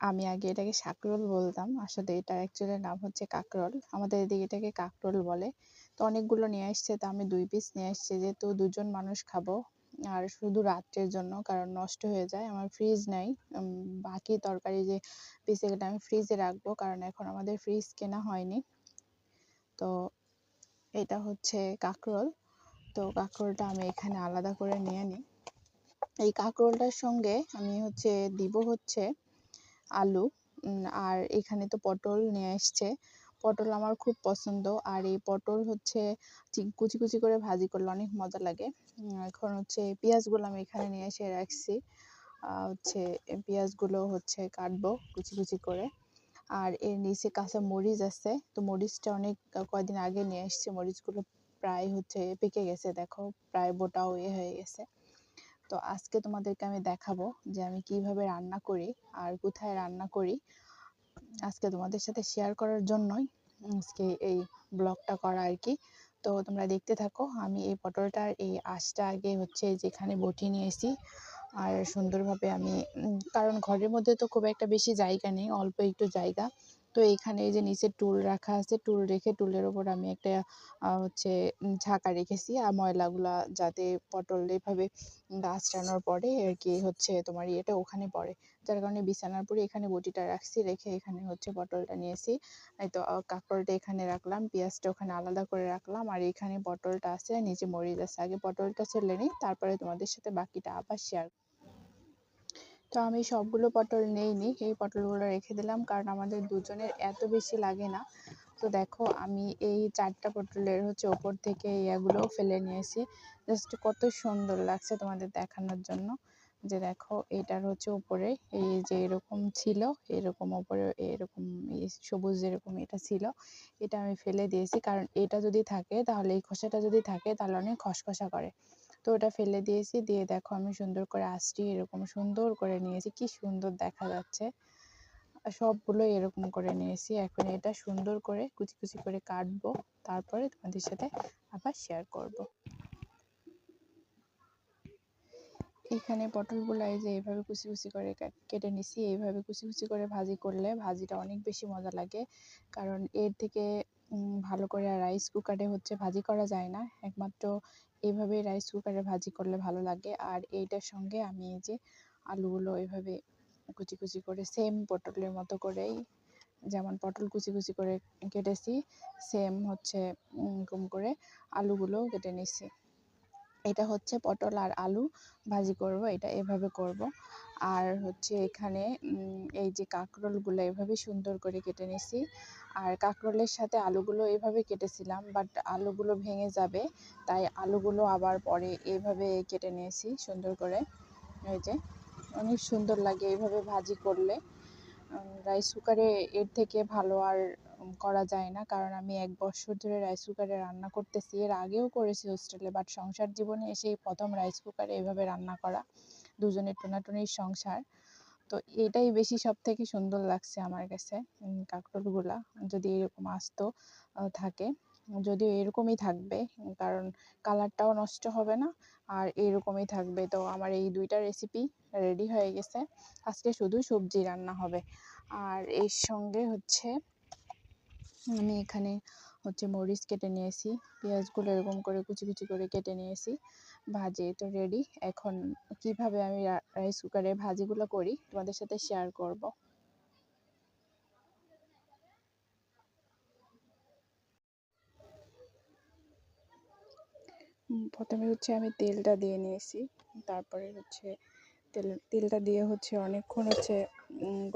আমি আগে এটাকে শাকরোল বলতাম। আসলে এটা অ্যাকচুয়ালি নাম হচ্ছে কাকরোল। আমাদের এদিকে এটাকে কাকরোল বলে। তো অনেকগুলো নিয়ে আসছে। তো আমি দুই পিস নিয়ে আসছি। যেহেতু দুজন মানুষ খাব, আর শুধু রাত্রের জন্য, কারণ নষ্ট হয়ে যায়। আমার ফ্রিজ নাই। বাকি তরকারি যে পিসে আমি ফ্রিজে রাখব, কারণ এখন আমাদের ফ্রিজ কেনা হয়নি। তো এটা হচ্ছে কাকরোল। তো কাকরোলটা আমি এখানে আলাদা করে নিয়ে নিই। এই কাকরোলটার সঙ্গে আমি হচ্ছে দিব হচ্ছে আলু। আর এখানে তো পটল নিয়ে এসছে। পটল আমার খুব পছন্দ। আর এই পটল হচ্ছে কুচি কুচি করে ভাজি করলে অনেক মজা লাগে। এখন হচ্ছে পেঁয়াজগুলো আমি এখানে নিয়ে এসে রাখছি। হচ্ছে পেঁয়াজগুলো হচ্ছে কাটবো কুচি কুচি করে। আর এর নিচে কাঁচা মরিচ আছে। তো মরিচটা অনেক, কয়দিন আগে নিয়ে এসছে। মরিচগুলো প্রায় হচ্ছে পেকে গেছে। দেখো, প্রায় বোটাও ইয়ে হয়ে গেছে। তো আজকে তোমাদেরকে আমি দেখাবো যে আমি কীভাবে রান্না করি আর কোথায় রান্না করি। আজকে তোমাদের সাথে শেয়ার করার জন্যই আজকে এই ব্লগটা করা আর কি। তো তোমরা দেখতে থাকো, আমি এই পটলটার এই আঁশটা আগে হচ্ছে যেখানে বটি নিয়েছি আর সুন্দরভাবে আমি, কারণ ঘরের মধ্যে তো খুব একটা বেশি জায়গা নেই, অল্প একটু জায়গা। তো এখানে এই যে নিচে টুল রাখা আছে, টুল রেখে টুলের ওপর আমি একটা হচ্ছে ঝাঁকা রেখেছি। আর ময়লাগুলা যাতে পটল এভাবে আঁচড়ানোর পরে আর কি হচ্ছে তোমার ইয়েটা ওখানে পড়ে। যার কারণে বিছানার পরে এখানে বটিটা রাখছি, রেখে এখানে হচ্ছে পটলটা নিয়েছি। তো কাঁকরোলটা এখানে রাখলাম, পেঁয়াজটা ওখানে আলাদা করে রাখলাম। আর এখানে পটলটা আছে, নিচে মরিচ আছে। আগে পটলটা ছেলে নিই, তারপরে তোমাদের সাথে বাকিটা আবার শেয়ার তো আমি সবগুলো পটল নেইনি এই পটলগুলো রেখে দিলাম কারণ আমাদের দুজনের এত বেশি লাগে না। তো দেখো আমি এই চারটা পটলের হচ্ছে ওপর থেকে ইয়াগুলোও ফেলে নিয়েছি। জাস্ট কত সুন্দর লাগছে তোমাদের দেখানোর জন্য। যে দেখো এটার হচ্ছে উপরে এই যে এরকম ছিল, এরকম ওপরে এরকম সবুজ যেরকম এটা ছিল, এটা আমি ফেলে দিয়েছি। কারণ এটা যদি থাকে তাহলে এই খোসাটা যদি থাকে তাহলে অনেক খসখসা করে। তো ওটা ফেলে দিয়েছি। দিয়ে দেখো আমি সুন্দর করে আসছি এরকম সুন্দর করে নিয়েছি। কি সুন্দর দেখা যাচ্ছে। সবগুলো এরকম করে নিয়েছি। এখন এটা সুন্দর করে কুচি কুচি করে কাটবো। তারপরে তোমাদের সাথে আবার শেয়ার করব। এখানে পটলগুলো যে এইভাবে কুচি কুচি করে কেটে নিছি। এইভাবে কুচি কুচি করে ভাজি করলে ভাজিটা অনেক বেশি মজা লাগে। কারণ এর থেকে ভালো করে রাইস কুকারে হচ্ছে ভাজি করা যায় না। একমাত্র এইভাবে রাইস কুকারে ভাজি করলে ভালো লাগে। আর এইটার সঙ্গে আমি এই যে আলুগুলো এইভাবে কুচি কুচি করে সেম পটলের মতো করেই, যেমন পটল কুচি কুচি করে কেটেছি সেম হচ্ছে এরকম করে আলুগুলোও কেটে নিছি। এটা হচ্ছে পটল আর আলু ভাজি করব, এটা এভাবে করব। আর হচ্ছে এখানে এই যে কাঁকরোলগুলো এভাবে সুন্দর করে কেটে নিছি। আর কাঁকরোলের সাথে আলুগুলো এভাবে কেটেছিলাম বাট আলুগুলো ভেঙে যাবে, তাই আলুগুলো আবার পরে এভাবে কেটে নিয়েছি সুন্দর করে। এই যে, অনেক সুন্দর লাগে এইভাবে ভাজি করলে। রাইস কুকারে এর থেকে ভালো আর করা যায় না। কারণ আমি এক বছর ধরে রাইস কুকারে রান্না করতেছি। এর আগেও করেছি হোস্টেলে বাট সংসার জীবনে এসেই প্রথম রাইস কুকারে এভাবে রান্না করা। দুজনের টোনাটুনির সংসার। তো এটাই বেশি সব থেকে সুন্দর লাগছে আমার কাছে কাঁকরোলগুলা যদি এরকম আসতো থাকে, যদিও এরকমই থাকবে, কারণ কালারটাও নষ্ট হবে না, আর এরকমই থাকবে। তো আমার এই দুইটা রেসিপি রেডি হয়ে গেছে। আজকে শুধু সবজি রান্না হবে। আর এর সঙ্গে হচ্ছে আমি এখানে হচ্ছে মরিচ কেটে নিয়েছি, পেঁয়াজগুলো এরকম করে কুচি কুচি করে কেটে নিয়েছি, ভাজি তো রেডি এখন কীভাবে আমি রাইস কুকারে ভাজিগুলো করি, তোমাদের সাথে শেয়ার করব। প্রথমে হচ্ছে আমি তেলটা দিয়ে নিয়েছি, তারপরে হচ্ছে তেল, তেলটা দিয়ে হচ্ছে অনেকক্ষণ হচ্ছে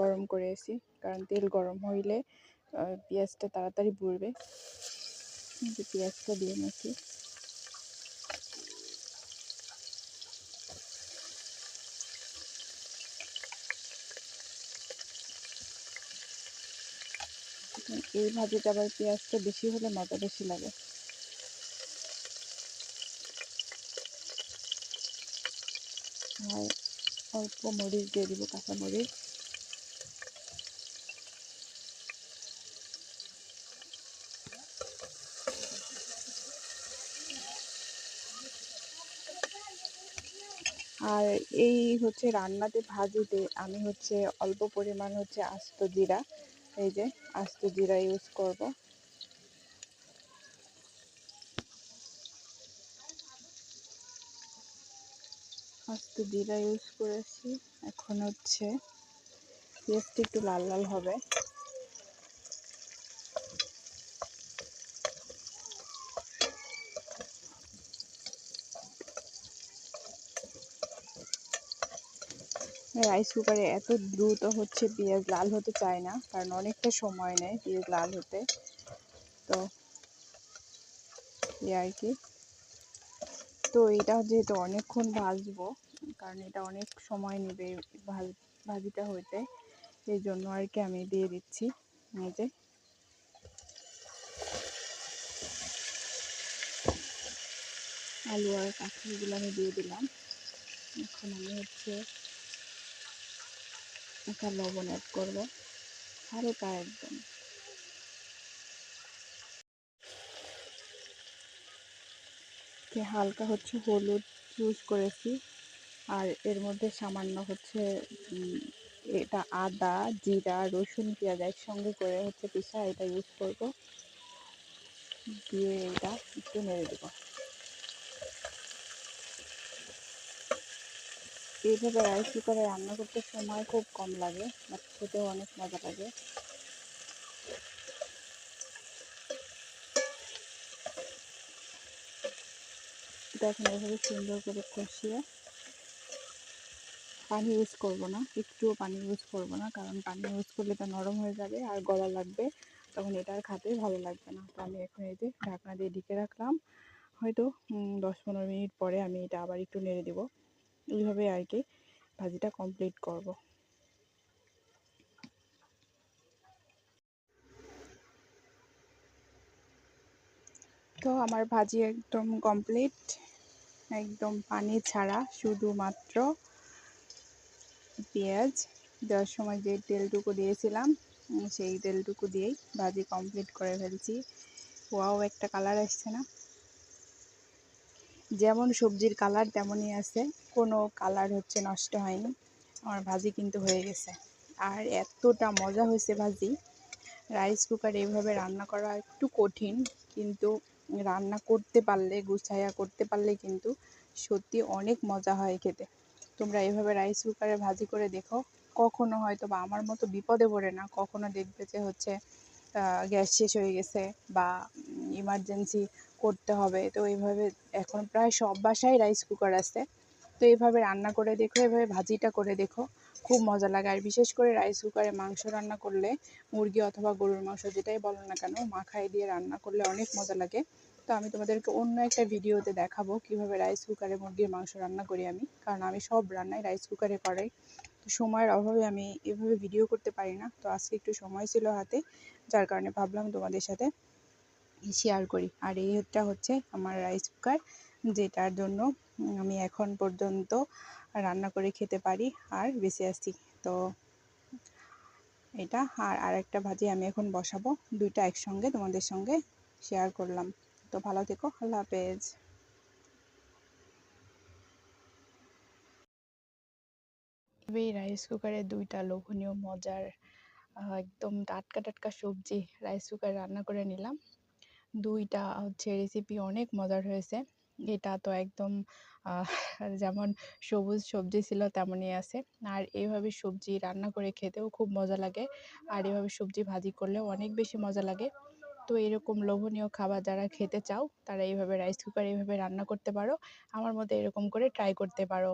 গরম করে এসি কারণ তেল গরম হইলে পেঁয়াজটা তাড়াতাড়ি পুড়বে পেঁয়াজটা দিয়ে নাকি এই ভাজিটা আবার পেঁয়াজটা বেশি হলে মজা বেশি লাগে। আর অল্প মরিচ দিয়ে দিব কাঁচা মরিচ। আর এই হচ্ছে রান্নাতে ভাজিতে আমি হচ্ছে অল্প পরিমাণ হচ্ছে আস্ত জিরা, এই যে আস্ত জিরা ইউজ করব। আস্ত জিরা ইউজ করেছি, এখন হচ্ছে পেঁয়াজটা একটু লাল লাল হবে। রাইস কুকারে এত দ্রুত হচ্ছে পেঁয়াজ লাল হতে চায় না, কারণ অনেকটা সময় নেয় পেঁয়াজ লাল হতে। তো আর কি। তো এটা যেহেতু অনেকক্ষণ ভাজবো, কারণ এটা অনেক সময় নেবে ভাজিটা হইতে, এই জন্য আর কি আমি দিয়ে দিচ্ছি যে আলু আর কাঁকড়িগুলো আমি দিয়ে দিলাম। এখন আমি হচ্ছে একটা লবণ অ্যাড করব। হালকা একদম। হালকা হচ্ছে হলুদ ইউজ করেছি। আর এর মধ্যে সামান্য হচ্ছে এটা আদা, জিরা, রসুন, পেঁয়াজ একসঙ্গে করে হচ্ছে পিসা এটা ইউজ করব। দিয়ে এটা একটু নেড়ে দেবো। এইভাবে রাইস কুকারে রান্না করতে সময় খুব কম লাগে খেতেও অনেক মজা লাগে। দেখেন এভাবে সুন্দর করে কষিয়ে পানি ইউজ করব না, একটুও পানি ইউজ করব না, কারণ পানি ইউজ করলে এটা নরম হয়ে যাবে আর গলা লাগবে, তখন এটা আর খাতে ভালো লাগবে না। তো আমি এখন এই যে ঢাকনা দিয়ে ঢেকে রাখলাম, হয়তো দশ পনেরো মিনিট পরে আমি এটা আবার একটু নেড়ে দেবো। এইভাবে আর কি ভাজিটা কমপ্লিট করব। তো আমার ভাজি একদম কমপ্লিট একদম পানি ছাড়া শুধুমাত্র পেঁয়াজ, দেওয়ার সময় যে তেলটুকু দিয়েছিলাম, সেই তেলটুকু দিয়েই ভাজি কমপ্লিট করে ফেলছি। ওয়াও একটা কালার আসছে না। যেমন সবজির কালার তেমনই আছে। কোনো কালার হচ্ছে নষ্ট হয়নি। আমার ভাজি কিন্তু হয়ে গেছে। আর এতটা মজা হয়েছে ভাজি। রাইস কুকার এইভাবে রান্না করা একটু কঠিন, কিন্তু রান্না করতে পারলে, গুছাইয়া করতে পারলে কিন্তু সত্যি অনেক মজা হয় খেতে। তোমরা এভাবে রাইস কুকারে ভাজি করে দেখো। কখনো হয়তো বা আমার মতো বিপদে পড়ে না। কখনো দেখবে যে হচ্ছে গ্যাস শেষ হয়ে গেছে বা ইমার্জেন্সি করতে হবে। তো এইভাবে এখন প্রায় সব বাসায় রাইস কুকার আছে। তো এইভাবে রান্না করে দেখো এভাবে ভাজিটা করে দেখো। খুব মজা লাগে। আর বিশেষ করে রাইস কুকারে মাংস রান্না করলে, মুরগি অথবা গরুর মাংস যেটাই বলো না কেন, মাখাই দিয়ে রান্না করলে অনেক মজা লাগে। তো আমি তোমাদেরকে অন্য একটা ভিডিওতে দেখাবো কীভাবে রাইস কুকারে মুরগির মাংস রান্না করি আমি। কারণ আমি সব রান্নাই রাইস কুকারে করাই। তো সময়ের অভাবে আমি এভাবে ভিডিও করতে পারি না। তো আজকে একটু সময় ছিল হাতে, যার কারণে ভাবলাম তোমাদের সাথে শেয়ার করি। আর এইটা হচ্ছে আমার রাইস কুকার যেটার জন্য আমি এখন পর্যন্ত রান্না করে খেতে পারি আর বেঁচে আছি। তো এটা, আর আরেকটা ভাজি আমি এখন বসাবো। দুইটা একসঙ্গে তোমাদের সঙ্গে শেয়ার করলাম। তো ভালো থেকো, আল্লাহ হাফেজ। এই রাইস কুকারে দুইটা লোভনীয়, মজার একদম টাটকা টাটকা সবজি রাইস কুকারে রান্না করে নিলাম। দুইটা হচ্ছে রেসিপি অনেক মজার হয়েছে। এটা তো একদম যেমন সবুজ সবজি ছিল তেমনই আছে। আর এইভাবে সবজি রান্না করে খেতেও খুব মজা লাগে। আর এভাবে সবজি ভাজি করলেও অনেক বেশি মজা লাগে। তো এরকম লোভনীয় খাবার যারা খেতে চাও, তারা এইভাবে রাইস কুকার এইভাবে রান্না করতে পারো। আমার মতো এরকম করে ট্রাই করতে পারো।